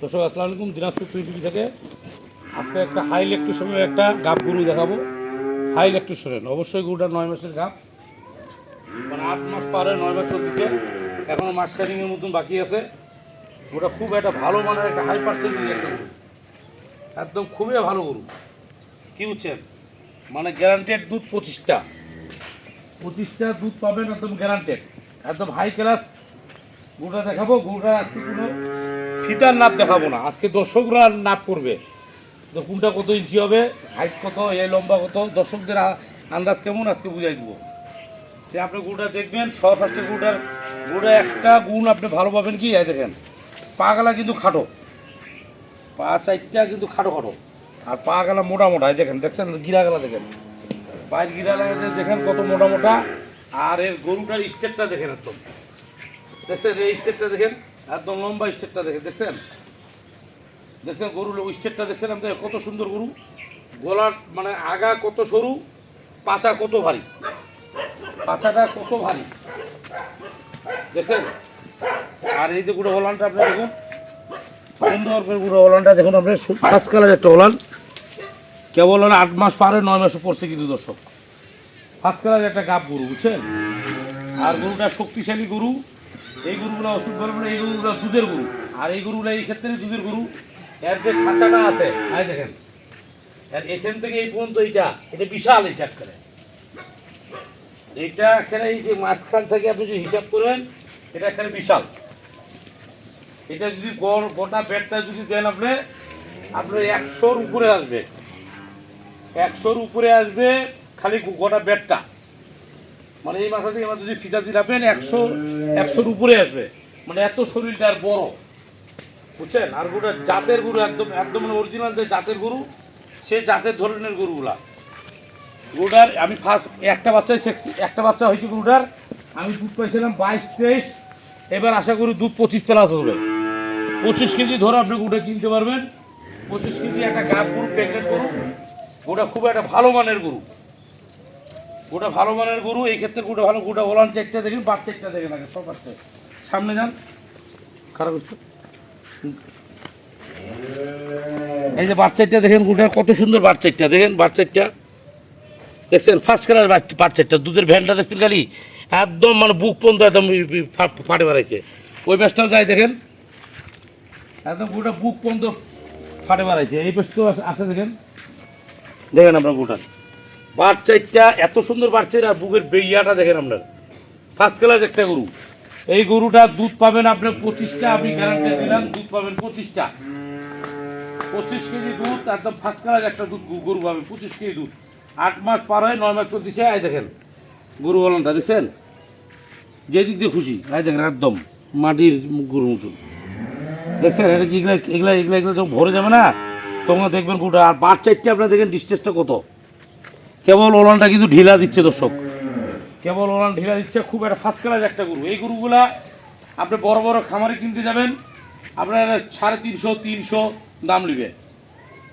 দর্শক, আসসালামু আলাইকুম। দিনাজপুর টিভি থেকে আজকে একটা হাই ইলেকট্রিশনের একটা গাপ গরু দেখাবো। হাই ইলেকট্রিশনের, অবশ্যই গরুটা নয় মাসের গাপ মানে আট মাস পারে, নয় মাস চলতেছে। এখনও মাস কাটিংয়ের মতন বাকি আছে। ওটা খুব একটা ভালো মানের একটা হাই পার্সেন্টেজ একটা গরু। একদম খুবই ভালো গরু। কি বুঝছেন? মানে গ্যারান্টেড দুধ পঁচিশটা। পঁচিশটা দুধ পাবেন একদম গ্যারান্টেড একদম হাই ক্লাস গরুটা দেখাবো। গরুটা আজকে কোনো? ফিতার নাপ দেখাবো না। আজকে দর্শকরা নাপ করবে। তো কোনটা কত ইঞ্চি হবে হাইট কত, এ লম্বা কত, দর্শকদের আন্দাজ কেমন, আজকে বুঝাই দেবো। সে আপনি গরুটা দেখবেন ফার্স্টে গরুটার গরুটা একটা গুণ আপনি ভালো পাবেন কি? দেখেন পা গালা কিন্তু খাটো। পা চারটা কিন্তু খাটো খাটো। আর পা গালা মোটা মোটা দেখেন, দেখছেন? গিরা গালা দেখেন। পায়ের গিরা গালা দেখেন কত মোটা মোটা। আর এর গরুটার স্টেপটা দেখেন একদম। দেখছেন? এই স্টেপটা দেখেন একদম লম্বা স্টেপটা দেখে দেখছেন? দেখছেন গরু স্টেপটা দেখছেন আমাদের কত সুন্দর গরু। গলার মানে আগা কত সরু, পাছা কত ভারী। পাছাটা কত ভারী। দেখছেন? আর এই যে গুঁড়ো হলানটা আপনি দেখুন। সুন্দর করে গুঁড়ো ওলানটা দেখুন আপনি। ফার্স্ট কালার একটা হলান। কেবল হলো আট মাস পারে, নয় মাসে পড়ছে কিন্তু দর্শক। ফার্স্ট কালার একটা গাপ গরু, বুঝছেন? আর গরুটা শক্তিশালী গরু। এই গরুগুলো ওষুধ বলব না এই গরুগুলো দুধের গরু। আর এই গরুগুলো এই ক্ষেত্রে দুধের গরু। এর যে খাঁচাটা আছে আই দেখেন। আর এখান থেকে এই পর্যন্ত এইটা, এটা বিশাল এই চাকরে এইটা এখানে এই যে মাঝখান থেকে আপনি যদি হিসাব করেন, এটা এখানে বিশাল। এটা যদি গড়, গোটা বেডটা যদি দেন আপনি, আপনার একশোর উপরে আসবে। একশোর উপরে আসবে খালি গোটা বেডটা মানে এই মাথা থেকে যদি ফিতা দিলাবেন একশো, একশোর উপরে আসবে। মানে এত শরীরটা আর বড়। বুঝছেন? আর গোটা জাতের গরু একদম একদম মানে অরিজিনাল যে জাতের গরু, সে জাতের ধরনের গরুগুলা। গরুটার, আমি ফার্স্ট একটা বাচ্চাই শেখছি। একটা বাচ্চা হয়েছে গরুটার, আমি দুধ পাইছিলাম বাইশ তেইশ। এবার আশা করি দুধ পঁচিশ প্লাস হবে পঁচিশ কেজি ধরে আপনি গরুটা কিনতে পারবেন। পঁচিশ কেজি একটা গাছ গরু প্যাকেট গরু। গোটা খুব একটা ভালো মানের গরু। গোটা ভালো মানের গরু এই ক্ষেত্রে গোটা ভালো গোটা ওলান চেকটা দেখেন বাদ চেকটা দেখেন আগে সব আসছে সামনে যান। খারাপ হচ্ছে? এই যে বাচ্চাটা দেখেন গোটা কত সুন্দর বাচ্চাটা দেখেন বাচ্চাটা দেখছেন ফার্স্ট কালার বাচ্চাটা দুধের ভ্যানটা দেখছেন খালি? একদম মানে বুক পর্যন্ত একদম ফাটে বেড়াইছে। ওই ব্যাসটাও যাই দেখেন। একদম গোটা বুক পর্যন্ত ফাটে বেড়াইছে। এই ব্যাসটাও আসে দেখেন। দেখেন আপনার গোটা। বাচ্চাটা এত সুন্দর বাচ্চা আর বুকের বেইয়াটা দেখেন আপনার। ফার্স্ট ক্লাস একটা গরু। এই গরুটা দুধ পাবেন আপনি পঁচিশটা, আমি গ্যারান্টি দিলাম, দুধ পাবেন পঁচিশটা। পঁচিশ কেজি দুধ, একদম ফার্স্ট ক্লাস একটা দুধ গরু পাবেন, পঁচিশ কেজি দুধ। আট মাস পার হয় নয় মাস চলতেছে আয় দেখেন, গরু বলনটা দেখছেন? যে দিক দিয়ে খুশি আয় দেখেন, একদম মাটির গরুর মতন। দেখছেন, এটা কি এগুলা এগুলা এগুলা এগুলো ভরে যাবে না? তখন দেখবেন গরুটা আর চারটে আপনার দেখেন ডিস্টেন্সটা কত? কেবল ওলানটা কিন্তু ঢিলা দিচ্ছে দর্শক। কেবল ওলান ঢিলা দিচ্ছে, খুব একটা ফার্স্ট ক্লাস একটা গরু। এই গরুগুলা আপনি বড় বড় খামারে কিনতে যাবেন, আপনার সাড়ে তিনশো তিনশো দাম নেবে।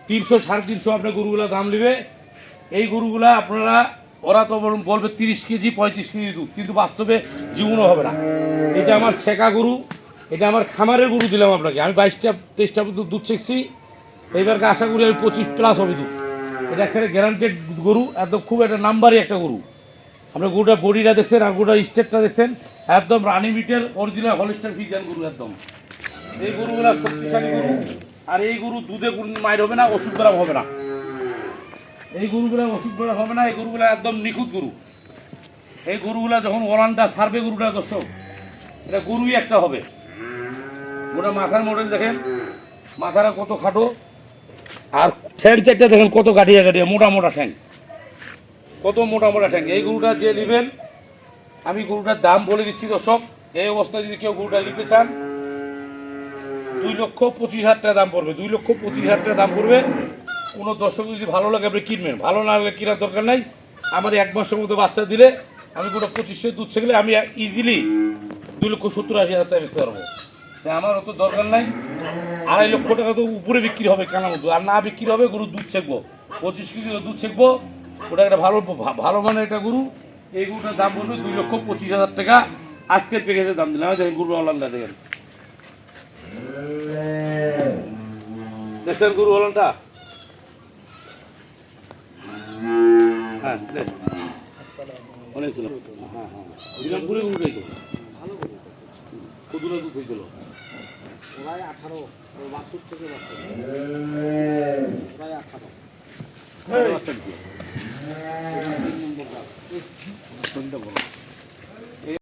তিনশো, সাড়ে তিনশো আপনার গরুগুলা দাম নেবে। এই গরুগুলা আপনারা, ওরা তো বলবে তিরিশ কেজি, পঁয়ত্রিশ কেজি দুধ, কিন্তু বাস্তবে জীবনও হবে না। এটা আমার ছেঁকা গরু, এটা আমার খামারের গরু দিলাম আপনাকে। আমি বাইশটা, তেইশটা দুধ দুধ ছেঁকছি এইবারকে আশা করি আমি পঁচিশ প্লাস হবে দুধ। এটা এখানে গ্যারান্টেড গরু, একদম খুব একটা নাম্বারই একটা গরু। আপনার গরুটা বডিটা দেখছেন আর গরুটা স্টেটটা দেখছেন, একদম রানি মিটের অরিজিনাল হলিস্টার ফিজান গরু একদম। এই গরুগুলা শক্তিশালী গরু, আর এই গরু দুধে মায়ের হবে না, ওষুধ করা হবে না। এই গরুগুলা ওষুধ করা হবে না, এই গরুগুলা একদম নিখুঁত গরু। এই গরুগুলা যখন ওলানটা সার্ভে গরুটা, দর্শক, এটা গরুই একটা হবে। ওটা মাথার মডেল দেখেন, মাথাটা কত খাটো আর ঠ্যাং চারটা দেখেন কত গাঠিয়া গাঠিয়া, মোটা মোটা ঠ্যাং। কত মোটা মোটা ঠ্যাং। এই গরুটা যে নেবেন, আমি গরুটার দাম বলে দিচ্ছি, দর্শক। এই অবস্থায় যদি কেউ গরুটা নিতে চান, দুই লক্ষ পঁচিশ হাজার টাকা দাম পড়বে, দুই লক্ষ পঁচিশ হাজার টাকা দাম পড়বে। কোনো দর্শক যদি ভালো লাগে, আপনি কিনবেন। ভালো না লাগলে কেনার দরকার নাই। আমার এক মাসের মধ্যে বাচ্চা দিলে আমি গোটা পঁচিশশো দুধ ছেগলে আমি ইজিলি দুই লক্ষ সত্তর আশি হাজার টাকা বেচতে পারব। আমার অত দরকার নাই। আড়াই লক্ষ টাকা তো উপরে বিক্রি হবে কেনার মতো। আর না বিক্রি হবে, গরুর দুধ ছেঁকবো। পঁচিশ কেজি দুধ ছেঁকবো। ওটা একটা ভালো ভালো মানে একটা গরু। এই গরুটার দাম পড়বে দুই লক্ষ পঁচিশ হাজার টাকা। আজকের প্যাকেজের দাম দিলাম। দেখেন গরু অনলাইনটা দেখেন। দেখছেন গরু হলনটা হ্যাঁ। অনেক ছিল। হ্যাঁ হ্যাঁ। পুরো গরুটাই তো। ভালো করে কদুরা দুধ হয়ে ওরাই আঠারো বাসুর থেকে বাছুর প্রায় আঠারো। নম্বর